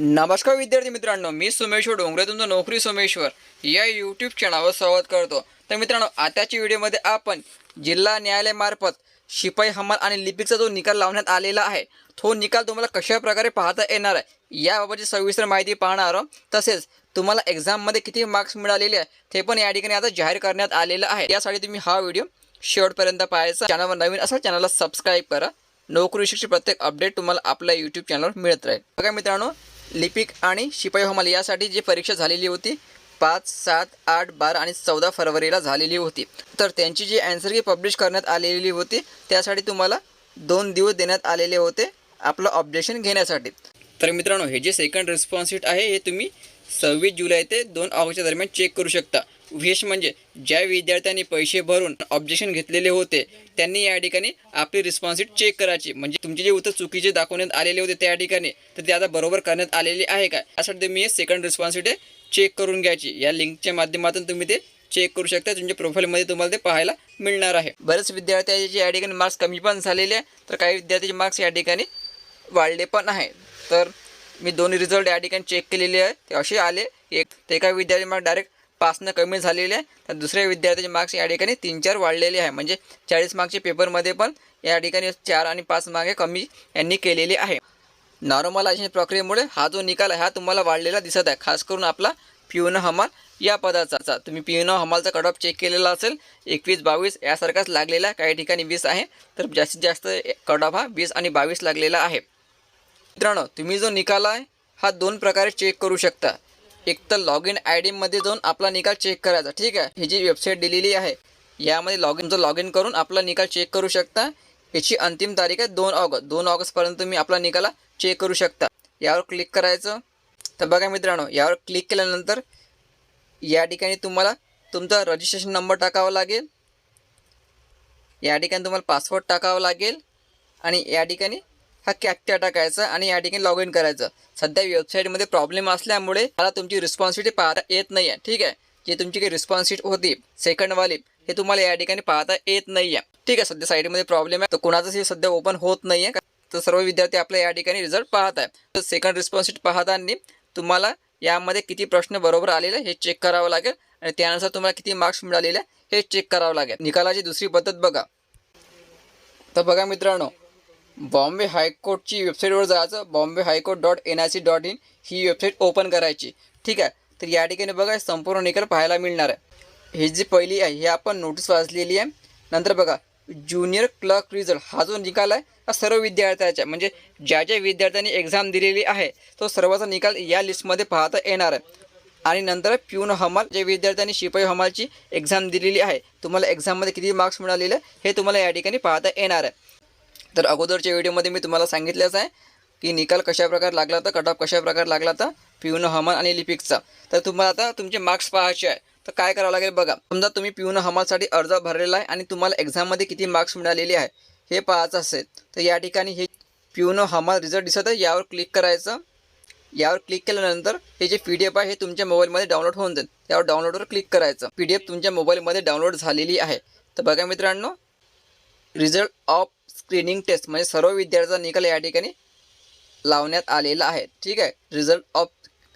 नमस्कार विद्यार्थी मित्रांनो मी सोमेश्वर डोंगरे तुमचं नोकरी सोमेश्वर या यूट्यूब चॅनलवर स्वागत करतो. तर मित्रांनो आताच्या व्हिडिओमध्ये आपण जिल्हा न्यायालयामार्फत शिपाई हमाल आणि लिपिकचा जो निकाल लावण्यात आलेला आहे तो निकाल तुम्हाला कशा प्रकारे पाहता येणार आहे याबाबतची सविस्तर माहिती पाहणार आहोत. तसेच तुम्हाला एक्झाममध्ये किती मार्क्स मिळालेले आहे ते पण या ठिकाणी आता जाहीर करण्यात आलेलं आहे. यासाठी तुम्ही हा व्हिडिओ शेवटपर्यंत पाहायचा. चॅनलवर नवीन असाल चॅनलला सबस्क्राईब करा. नोकरीविषयीची प्रत्येक अपडेट तुम्हाला आपल्या यूट्यूब चॅनलवर मिळत राहील. बघा मित्रांनो लिपिक आणि शिपाई हमाल यासाठी जी परीक्षा झालेली होती पाच सात आठ बारा आणि चौदा फरवरीला झालेली होती. तर त्यांची जी अँसर की पब्लिश करण्यात आलेली होती त्यासाठी तुम्हाला दोन दिवस देण्यात आलेले होते आपलं ऑब्जेक्शन घेण्यासाठी. तर मित्रांनो हे जे सेकंड रिस्पॉन्स शीट आहे हे तुम्ही सव्वीस जुलै ते दोन ऑगस्टच्या दरम्यान चेक करू शकता. विशेष म्हणजे ज्या विद्यार्थ्यांनी पैसे भरून ऑब्जेक्शन घेतलेले होते त्यांनी या ठिकाणी आपली रिस्पॉन्सिट चेक करायची. म्हणजे तुमचे जे उत्तर चुकीचे दाखवण्यात आलेले होते त्या ठिकाणी तर ते आता बरोबर करण्यात आलेले आहे का? यासाठी तुम्ही हे सेकंड रिस्पॉन्सिटी चेक करून घ्यायची. या लिंकच्या माध्यमातून तुम्ही ते चेक करू शकता. तुमच्या प्रोफाईलमध्ये तुम्हाला ते पाहायला मिळणार आहे. बरेच विद्यार्थ्यांचे या ठिकाणी मार्क्स कमी पण झालेले आहे तर काही विद्यार्थ्यांचे मार्क्स या ठिकाणी वाढले पण आहे तर मी दोन्ही रिझल्ट या ठिकाणी चेक केलेले आहे. ते असे आले. एक ते एका विद्यार्थी मला डायरेक्ट पासनं कमी झालेले आहे. तर दुसऱ्या विद्यार्थ्याचे मार्क्स या ठिकाणी तीन चार वाढलेले आहे. म्हणजे चाळीस मार्क्सचे पेपरमध्ये पण या ठिकाणी चार आणि पाच मार्क कमी यांनी केलेले आहे. नॉर्मलायझेशन प्रक्रियेमुळे हा जो निकाल आहे हा तुम्हाला वाढलेला दिसत आहे. खास करून आपला पियुन हमाल या पदाचा. तुम्ही पियुन हमालचा कट ऑफ चेक केलेला असेल एकवीस बावीस यासारखाच लागलेला आहे. काही ठिकाणी वीस आहे तर जास्तीत जास्त कट ऑफ हा वीस आणि बावीस लागलेला आहे. मित्रांनो तुम्ही जो निकाल आहे हा दोन प्रकारे चेक करू शकता. एक तर लॉग इन आय डीमध्ये जाऊन आपला निकाल चेक करायचा ठीक आहे? ही जी वेबसाईट दिलेली आहे यामध्ये लॉग इन जो लॉग इन करून आपला निकाल चेक करू शकता. याची अंतिम तारीख आहे दोन ऑगस्ट. दोन ऑगस्टपर्यंत तुम्ही आपला निकाला चेक करू शकता. यावर क्लिक करायचं. तर बघा मित्रांनो यावर क्लिक केल्यानंतर या ठिकाणी तुम्हाला तुमचा रजिस्ट्रेशन नंबर टाकावा लागेल. या ठिकाणी तुम्हाला पासवर्ड टाकावा लागेल. आणि या ठिकाणी हा कॅप्चा टाकायचा आणि या ठिकाणी लॉग इन करायचं. सध्या वेबसाईटमध्ये प्रॉब्लेम असल्यामुळे मला तुमची रिस्पॉन्सिबिलिटी पाहता येत नाही आहे ठीक आहे? जे तुमची काही रिस्पॉन्सिबिलिटी होती सेकंडवाली हे तुम्हाला या ठिकाणी पाहता येत नाही आहे ठीक आहे? सध्या साईडमध्ये प्रॉब्लेम आहे. तर कोणाचंच हे सध्या ओपन होत नाही आहे तर सर्व विद्यार्थी आपल्या या ठिकाणी रिझल्ट पाहत आहे तर सेकंड रिस्पॉन्सिबिलिटी पाहताना तुम्हाला यामध्ये किती प्रश्न बरोबर आलेले हे चेक करावं लागेल. आणि त्यानुसार तुम्हाला किती मार्क्स मिळालेले हे चेक करावं लागेल. निकालाची दुसरी पद्धत बघा. तर बघा मित्रांनो बॉम्बे हायकोर्टची वेबसाईटवर जायचं. Bombay high court dot N I C dot in he website open करायची. ठीक आहे? तर या ठिकाणी बघा संपूर्ण निकाल पाहायला मिळणार आहे. ही जी पहिली आहे ही आपण नोटीस वाचलेली आहे. नंतर बघा ज्युनियर क्लर्क रिझल्ट हा जो निकाल आहे हा सर्व विद्यार्थ्याचा आहे. म्हणजे ज्या ज्या विद्यार्थ्यांनी एक्झाम दिलेली आहे तो सर्वांचा निकाल या लिस्टमध्ये पाहता येणार आहे. आणि नंतर प्यून हमाल जे विद्यार्थ्यांनी शिपाई हमालची एक्झाम दिलेली आहे तुम्हाला एक्झाममध्ये किती मार्क्स मिळालेले हे तुम्हाला या ठिकाणी पाहता येणार आहे. तर अगोदरच्या व्हिडिओमध्ये मी तुम्हाला सांगितलंच आहे की निकाल कशा प्रकारे लागला तर कट ऑफ कशा लागला तर पिऊन हमाल आणि लिपिक्सचा तर तुम्हाला आता तुमचे मार्क्स पाहायचे आहे. तर काय करावं लागेल बघा. समजा तुम्ही पिऊन हमालसाठी अर्ज भरलेला आहे आणि तुम्हाला एक्झाममध्ये किती मार्क्स मिळालेले आहे हे पाहायचं असेल तर या ठिकाणी हे पिऊन हमाल रिझल्ट दिसत आहे. यावर क्लिक करायचं. यावर क्लिक केल्यानंतर हे जे पी डी एफ आहे हे तुमच्या मोबाईलमध्ये डाउनलोड होऊन जाईल. यावर डाउनलोडवर क्लिक करायचं. पी डी एफ तुमच्या मोबाईलमध्ये डाउनलोड झालेली आहे. तर बघा मित्रांनो रिझल्ट ऑफ स्क्रीनिंग टेस्ट म्हणजे सर्व विद्यार्थ्यांचा निकाल या ठिकाणी लावण्यात आलेला आहे. ठीक आहे? रिझल्ट ऑफ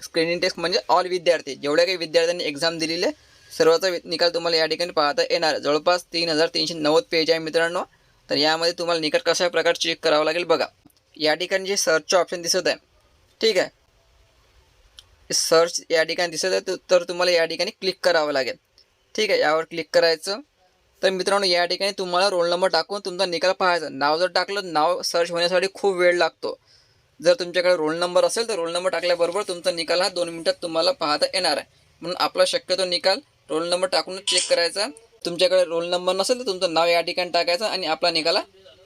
स्क्रीनिंग टेस्ट म्हणजे ऑल विद्यार्थी जेवढ्या काही विद्यार्थ्यांनी एक्झाम दिलेली आहे सर्वाचा निकाल तुम्हाला या ठिकाणी पाहता येणार. जवळपास तीन हजार तीनशे नव्वद पेज आहे मित्रांनो. तर यामध्ये तुम्हाला निकाल कशा प्रकारे चेक करावं लागेल बघा. या ठिकाणी जे सर्चचं ऑप्शन दिसत आहे. ठीक आहे? सर्च या ठिकाणी दिसत आहे तर तुम्हाला या ठिकाणी क्लिक करावं लागेल. ठीक आहे? यावर क्लिक करायचं. तर मित्रांनो या ठिकाणी तुम्हाला रोल नंबर टाकून तुमचा निकाल पाहायचा. नाव जर टाकलं नाव सर्च होण्यासाठी खूप वेळ लागतो. जर तुमच्याकडे रोल नंबर असेल तर रोल नंबर टाकल्याबरोबर तुमचा निकाल हा दोन मिनिटात तुम्हाला पाहता येणार आहे. म्हणून आपला शक्यतो निकाल रोल नंबर टाकूनच चेक करायचा. तुमच्याकडे रोल नंबर नसेल तर तुमचं नाव या ठिकाणी टाकायचं आणि आपला निकाल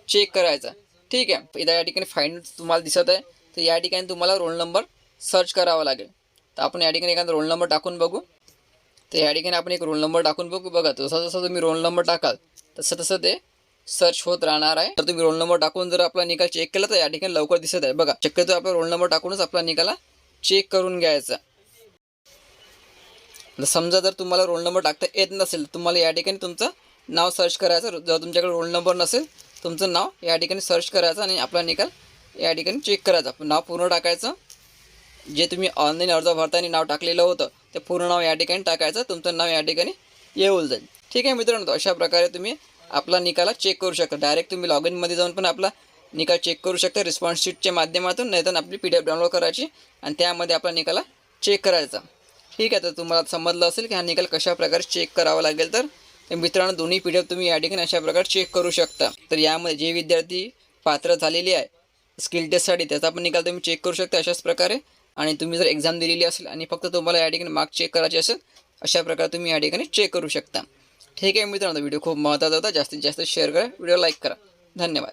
चेक करायचा. ठीक आहे? इथं या ठिकाणी फाईन तुम्हाला दिसत आहे. तर या ठिकाणी तुम्हाला रोल नंबर सर्च करावा लागेल. तर आपण या ठिकाणी एखादा रोल नंबर टाकून बघू. तर या ठिकाणी आपण एक रोल नंबर टाकून बघू. बघा जसं जसं तुम्ही रोल नंबर टाकाल तसं तसं ते सर्च होत राहणार आहे. तर तुम्ही रोल नंबर टाकून जर आपला निकाल चेक केला तर या ठिकाणी लवकर दिसत आहे. बघा शक्यतो आपला रोल नंबर टाकूनच आपला निकाला चेक करून घ्यायचा. तर समजा जर तुम्हाला रोल नंबर टाकता येत नसेल तुम्हाला या ठिकाणी तुमचं नाव सर्च करायचं. जर तुमच्याकडे रोल नंबर नसेल तुमचं नाव या ठिकाणी सर्च करायचं आणि आपला निकाल या ठिकाणी चेक करायचा. नाव पूर्ण टाकायचं. जे तुम्ही ऑनलाईन अर्ज भरताना नाव टाकलेलं होतं ते पूर्ण नाव या ठिकाणी टाकायचं तुमचं नाव या ठिकाणी येऊन जाईल. ठीक आहे मित्रांनो अशा प्रकारे तुम्ही आपला निकाला चेक करू शकता. डायरेक्ट तुम्ही लॉग इनमध्ये जाऊन पण आपला निकाल चेक करू शकता रिस्पॉन्स शीटच्या माध्यमातून नाही तर आपली पी डी एफ डाउनलोड करायची आणि त्यामध्ये आपला निकाला चेक करायचा. ठीक आहे तर तुम्हाला समजलं असेल की हा निकाल कशा प्रकारे चेक करावा लागेल तर मित्रांनो दोन्ही पी डी एफ तुम्ही या ठिकाणी अशा प्रकारे चेक करू शकता. तर यामध्ये जे विद्यार्थी पात्र झालेली आहे स्किल टेस्टसाठी त्याचा पण निकाल तुम्ही चेक करू शकता. अशाच प्रकारे आणि तुम्ही जर एक्झाम दिलेली असेल आणि फक्त तुम्हाला या ठिकाणी मार्क चेक करायचे असेल अशा प्रकारे तुम्ही या ठिकाणी चेक करू शकता. ठीक आहे मित्रांनो व्हिडिओ खूप महत्त्वाचा होता. जास्तीत जास्त शेअर करा. व्हिडिओ लाईक करा. धन्यवाद.